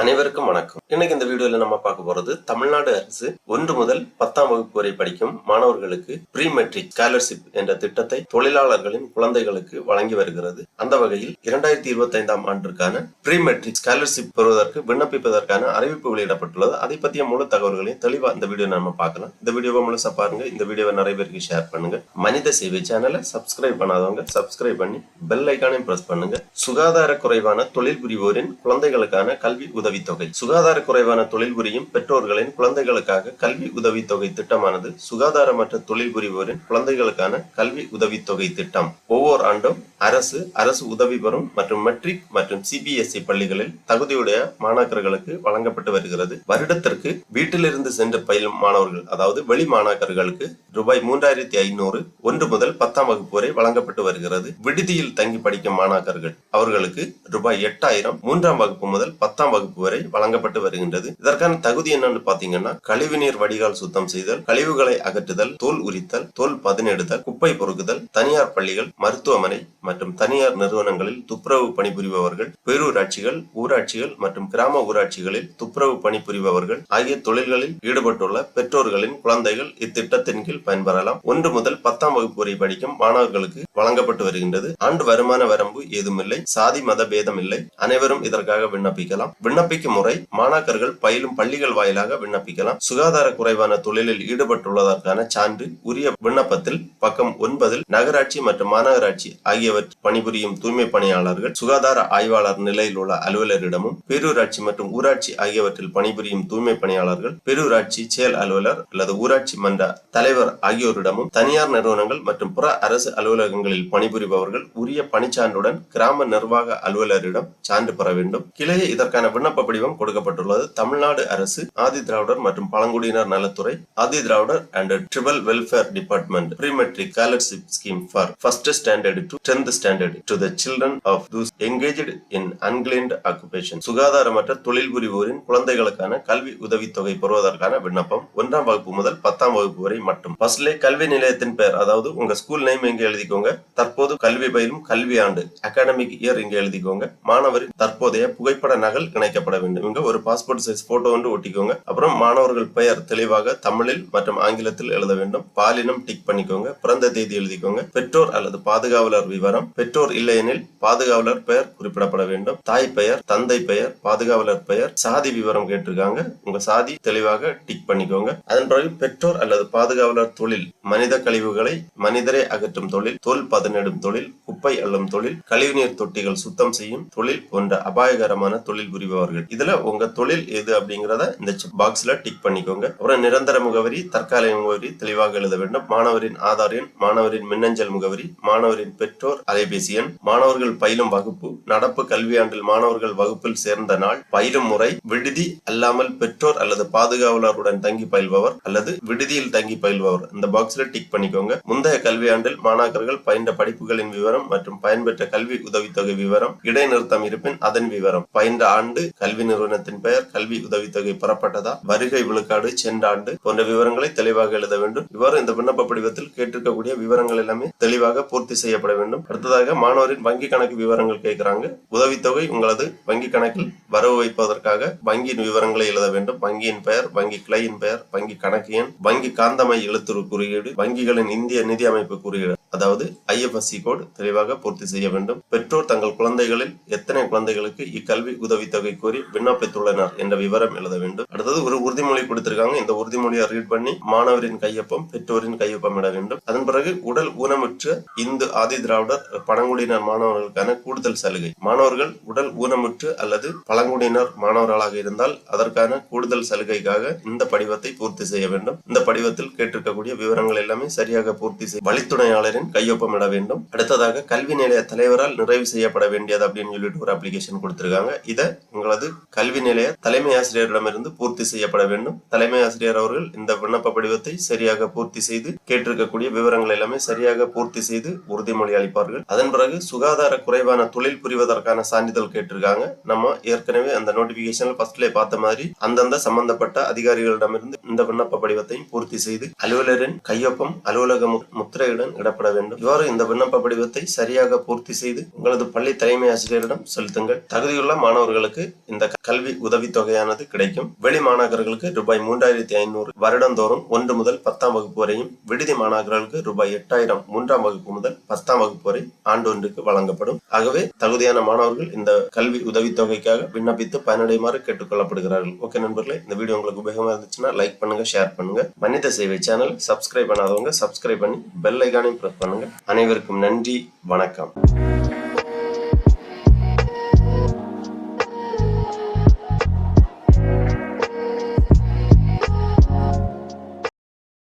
அனைவருக்கும் வணக்கம். இன்னைக்கு இந்த வீடியோல நம்ம பார்க்க போறது தமிழ்நாடு அரசு ஒன்று முதல் பத்தாம் வகுப்பு வரை படிக்கும் மாணவர்களுக்கு ப்ரீ மெட்ரிக் ஸ்காலர்ஷிப் என்ற திட்டத்தை தொழிலாளர்களின் குழந்தைகளுக்கு வழங்கி வருகிறது. அந்த வகையில் இரண்டாயிரத்தி இருபத்தி ஐந்தாம் ஆண்டிற்கான ப்ரீ மெட்ரிக் ஸ்காலர்ஷிப் பெறுவதற்கு விண்ணப்பிப்பதற்கான அறிவிப்பு வெளியிடப்பட்டுள்ளது. அதை பற்றிய முழு தகவல்களையும் தெளிவா இந்த வீடியோ நம்ம பார்க்கலாம். இந்த வீடியோவை முழுசா பாருங்க. இந்த வீடியோவை நிறைய பேருக்கு ஷேர் பண்ணுங்க. மனித சேவை சேனலை சப்ஸ்கிரைப் பண்ணாதவங்க சப்ஸ்கிரைப் பண்ணி பெல் ஐக்கானையும் பிரஸ் பண்ணுங்க. சுகாதார குறைவான தொழில் புரிவோரின் குழந்தைகளுக்கான கல்வி உதவித்தொகை. சுகாதார குறைவான தொழில் புரியும் பெற்றோர்களின் குழந்தைகளுக்காக கல்வி உதவித்தொகை திட்டமானது சுகாதாரமற்ற தொழில் புரிவோரின் குழந்தைகளுக்கான கல்வி உதவித்தொகை திட்டம். ஒவ்வொரு ஆண்டும் அரசு அரசு உதவி பெறும் மற்றும் மெட்ரிக் மற்றும் சிபிஎஸ்இ பள்ளிகளில் தகுதியுடைய மாணாக்கர்களுக்கு வழங்கப்பட்டு வருகிறது. வருடத்திற்கு வீட்டிலிருந்து சென்று பயிலும் மாணவர்கள் அதாவது வெளி மாணாக்கர்களுக்கு ரூபாய் மூன்றாயிரத்தி ஐநூறு ஒன்று முதல் பத்தாம் வகுப்பு வரை வழங்கப்பட்டு வருகிறது. விடுதியில் தங்கி படிக்கும் மாணாக்கர்கள் அவர்களுக்கு ரூபாய் எட்டாயிரம் மூன்றாம் வகுப்பு முதல் பத்தாம் வகுப்பு வரை வழங்கப்பட்டு வருகின்றது. இதற்கான தகுதி என்னன்னு பாத்தீங்கன்னா கழிவுநீர் வடிகால் சுத்தம் செய்தல் கழிவுகளை அகற்றுதல் தோல் உரித்தல் தோல் பதனிடுதல் குப்பை பொறுக்குதல் தனியார் பள்ளிகள் மருத்துவமனை மற்றும் தனியார் நிறுவனங்களில் துப்புரவு பணிபுரிபவர்கள் பேரூராட்சிகள் ஊராட்சிகள் மற்றும் கிராம ஊராட்சிகளில் துப்புரவு பணிபுரிபவர்கள் ஆகிய தொழில்களில் ஈடுபட்டுள்ள பெற்றோர்களின் குழந்தைகள் இத்திட்டத்தின் கீழ் பயன்பெறலாம். ஒன்று முதல் பத்தாம் வகுப்பு வரை படிக்கும் மாணவர்களுக்கு வழங்கப்பட்டு வருகின்றது. ஆண்டு வருமான வரம்பு ஏதுமில்லை சாதி மத பேதம் இல்லை அனைவரும் இதற்காக விண்ணப்பிக்கலாம். விண்ணப்பிக்கும் முறை மாணாக்கர்கள் பயிலும் பள்ளிகள் வாயிலாக விண்ணப்பிக்கலாம். சுகாதார குறைவான தொழிலில் ஈடுபட்டுள்ளதற்கான சான்று உரிய விண்ணப்பத்தில் பக்கம் ஒன்பதில் நகராட்சி மற்றும் மாநகராட்சி ஆகியவற்றில் பணிபுரியும் தூய்மை பணியாளர்கள் சுகாதார ஆய்வாளர் நிலையில் உள்ள அலுவலரிடமும் பேரூராட்சி மற்றும் ஊராட்சி ஆகியவற்றில் பணிபுரியும் தூய்மை பணியாளர்கள் பேரூராட்சி செயல் அலுவலர் அல்லது ஊராட்சி மன்ற தலைவர் ஆகியோரிடமும் தனியார் நிறுவனங்கள் மற்றும் புற அரசு அலுவலகங்களில் பணிபுரிபவர்கள் உரிய பணிச்சான்றுடன் கிராம நிர்வாக அலுவலரிடம் சான்று பெற வேண்டும். கிளையே இதற்கான விண்ணப்ப படிவம் கொடுக்கப்பட்டுள்ளது. தமிழ்நாடு அரசு ஆதி திராவிடர் மற்றும் பழங்குடியினர் நலத்துறை Adi Dravidar and tribal welfare department prematric scholarship scheme for first standard to tenth standard to the children of those engaged in unclean occupation சுகாதாரமற்ற தொழில் புரிவோரின் குழந்தைகளுக்கான கல்வி உதவித்தொகை பெறுவதற்கான விண்ணப்பம் ஒன்றாம் வகுப்பு முதல் பத்தாம் வகுப்பு வரை மட்டும். ஃபர்ஸ்ட்லே கல்வி நிலையத்தின் பெயர் அதாவது உங்க ஸ்கூல் நேம் இங்க எழுதிக்கோங்க தற்போது கல்வி பயிலும் கல்வி ஆண்டு அகாடமிக் இயர் இங்க எழுதிக்கோங்க. மாணவரின் தற்போதைய புகைப்பட நகல் இணைக்கப்பட வேண்டும். இங்க ஒரு பாஸ்போர்ட் சைஸ் போட்டோ ஒன்று ஒட்டிக்கோங்க. அப்புறம் மாணவர்கள் பெயர் தெளிவாக தமிழில் மற்றும் ஆங்கிலத்தில் எழுத வேண்டும். பாலினம் டிக் பண்ணிக்கோங்க. பிறந்த தேதி எழுதிக்கோங்க. பெற்றோர் அல்லது பாதுகாவலர் விவரம் பெற்றோர் இல்லையெனில் பாதுகாவலர் பெயர் குறிப்பிடப்பட வேண்டும். தாய் பெயர் தந்தை பெயர் பாதுகாவலர் பெயர் சாதி விவரம் கேட்டிருக்காங்க. உங்க சாதி தெளிவாக டிக் பண்ணிக்கோங்க. அதன் பிறகு பெற்றோர் அல்லது பாதுகாவலர் தொழில் மனித கழிவுகளை மனிதரை அகற்றும் தொழில் தொல் பதனிடும் தொழில் குப்பை அள்ளும் தொழில் கழிவுநீர் தொட்டிகள் சுத்தம் செய்யும் தொழில் போன்ற அபாயகரமான தொழில் புரிபவர்கள். இதுல உங்க தொழில் எது அப்படிங்கறத இந்த பாக்ஸ்ல டிக் பண்ணிக்கோங்க. அப்புறம் நிரந்தர முகவரி தற்காலிக முகவரி தெளிவாக எழுத வேண்டும். மாணவரின் ஆதார் எண் மாணவரின் மின்னஞ்சல் முகவரி மாணவரின் பெற்றோர் அலைபேசி எண் மாணவர்கள் பயிலும் வகுப்பு நடப்பு கல்வியாண்டில் மாணவர்கள் வகுப்பில் சேர்ந்த நாள் பயிலும் முறை விடுதி அல்லாமல் பெற்றோர் அல்லது பாதுகாவலருடன் தங்கி பயில்பவர் அல்லது விடுதியில் தங்கி பயில்பவர். இந்த பாக்ஸ்ல டிக் பண்ணிக்கோங்க. முந்தைய கல்வியாண்டில் மாணாக்கர்கள் பயின்ற படிப்புகளின் விவரம் மற்றும் பயன்பெற்ற கல்வி உதவித்தொகை விவரம் இடைநிறுத்தம் இருப்பின் அதன் விவரம். பயின்ற ஆண்டு கல்வி நிறுவனத்தின் பெயர் கல்வி உதவித்தொகை பெறப்பட்டதா வருகை விழுக்காடு சென்ற ஆண்டு போன்ற விவரங்களை தெளிவாக எழுத வேண்டும். இவ்வாறு இந்த விண்ணப்ப படிவத்தில் கேட்டிருக்கக்கூடிய விவரங்கள் எல்லாமே தெளிவாக பூர்த்தி செய்யப்பட வேண்டும். அடுத்ததாக மாணவரின் வங்கி கணக்கு விவரங்கள் கேட்கிறாங்க. உதவித்தொகை உங்களது வங்கி கணக்கில் வரவு வைப்பதற்காக வங்கியின் விவரங்களை எழுத வேண்டும். வங்கியின் பெயர் வங்கி கிளையின் பெயர் வங்கி கணக்கு எண் வங்கி காந்தமை எழுத்துரு குறியீடு வங்கிகளின் இந்திய நிதி அமைப்பு குறியீடு. அதாவது ஐஎஃப்எஸ்சி கோடு தெளிவாக பூர்த்தி செய்ய வேண்டும். பெற்றோர் தங்கள் குழந்தைகளில் எத்தனை குழந்தைகளுக்கு இக்கல்வி உதவித்தொகை கோரி விண்ணப்பித்துள்ளனர் என்ற விவரம் எழுத வேண்டும். அடுத்தது ஒரு உறுதிமொழி கொடுத்திருக்காங்க. இந்த உறுதிமொழியை ரீட் பண்ணி மாணவரின் கையொப்பம் பெற்றோரின் கையொப்பம் இட வேண்டும். அதன் பிறகு உடல் ஊனமுற்ற இந்து ஆதி திராவிடர் பழங்குடியினர் மாணவர்களுக்கான கூடுதல் சலுகை. மாணவர்கள் உடல் ஊனமுற்று அல்லது பழங்குடியினர் மாணவர்களாக இருந்தால் அதற்கான கூடுதல் சலுகைக்காக இந்த படிவத்தை பூர்த்தி செய்ய வேண்டும். இந்த படிவத்தில் கேட்டிருக்கக்கூடிய விவரங்கள் எல்லாமே சரியாக பூர்த்தி செய்ய வழித்துணையாளரின் அப்ளிகேஷன் கையொப்பமிட வேண்டும். அடுத்ததாக கல்வி நிலைய தலைவரால் நிறைவு செய்யப்பட வேண்டியது அப்படின்னு சொல்லிட்டு ஒரு அப்ளிகேஷன் கொடுத்திருக்காங்க. இதை உங்களது கல்வி நிலைய தலைமை ஆசிரியரிடமிருந்து பூர்த்தி செய்யப்பட வேண்டும். தலைமை ஆசிரியர் அவர்கள் இந்த விண்ணப்ப படிவத்தை சரியாக பூர்த்தி செய்து கேட்டிருக்கக்கூடிய விவரங்கள் எல்லாமே சரியாக பூர்த்தி செய்து உறுதிமொழி அளிப்பார்கள். அதன் பிறகு சுகாதார குறைவான தொழில் புரிவதற்கான சான்றிதழ் கேட்டிருக்காங்க. நம்ம ஏற்கனவே அந்த நோட்டிபிகேஷன்ல ஃபர்ஸ்ட்ல பார்த்த மாதிரி அந்தந்த சம்பந்தப்பட்ட அதிகாரிகளிடமிருந்து இந்த விண்ணப்ப படிவத்தையும் பூர்த்தி செய்து அலுவலரின் கையொப்பம் அலுவலக முத்திரையுடன் இடப்பட செய்யப்பட வேண்டும் இவ்வாறு இந்த விண்ணப்ப படிவத்தை சரியாக பூர்த்தி செய்து உங்களது பள்ளி தலைமை ஆசிரியரிடம் செலுத்துங்கள். தகுதியுள்ள மாணவர்களுக்கு இந்த கல்வி உதவித்தொகையானது கிடைக்கும். வெளி மாணாக்கர்களுக்கு ரூபாய் மூன்றாயிரத்தி ஐநூறு வருடந்தோறும் ஒன்று முதல் பத்தாம் வகுப்பு வரையும் விடுதி மாணாக்கர்களுக்கு ரூபாய் எட்டாயிரம் மூன்றாம் வகுப்பு முதல் பத்தாம் வகுப்பு வரை ஆண்டொன்றுக்கு வழங்கப்படும். ஆகவே தகுதியான மாணவர்கள் இந்த கல்வி உதவித்தொகைக்காக விண்ணப்பித்து பயனடையுமாறு கேட்டுக்கொள்ளப்படுகிறார்கள். ஓகே நண்பர்களே இந்த வீடியோ உங்களுக்கு உபயோகமா இருந்துச்சுன்னா லைக் பண்ணுங்க ஷேர் பண்ணுங்க. மனித சேவை சேனல் சப்ஸ்கிரைப் பண்ணாதவங்க சப்ஸ்கிரைப் பண்ணி பெல் ஐக்கானையும் பண்ணுங்க அனைவருக்கும் நன்றி. வணக்கம்.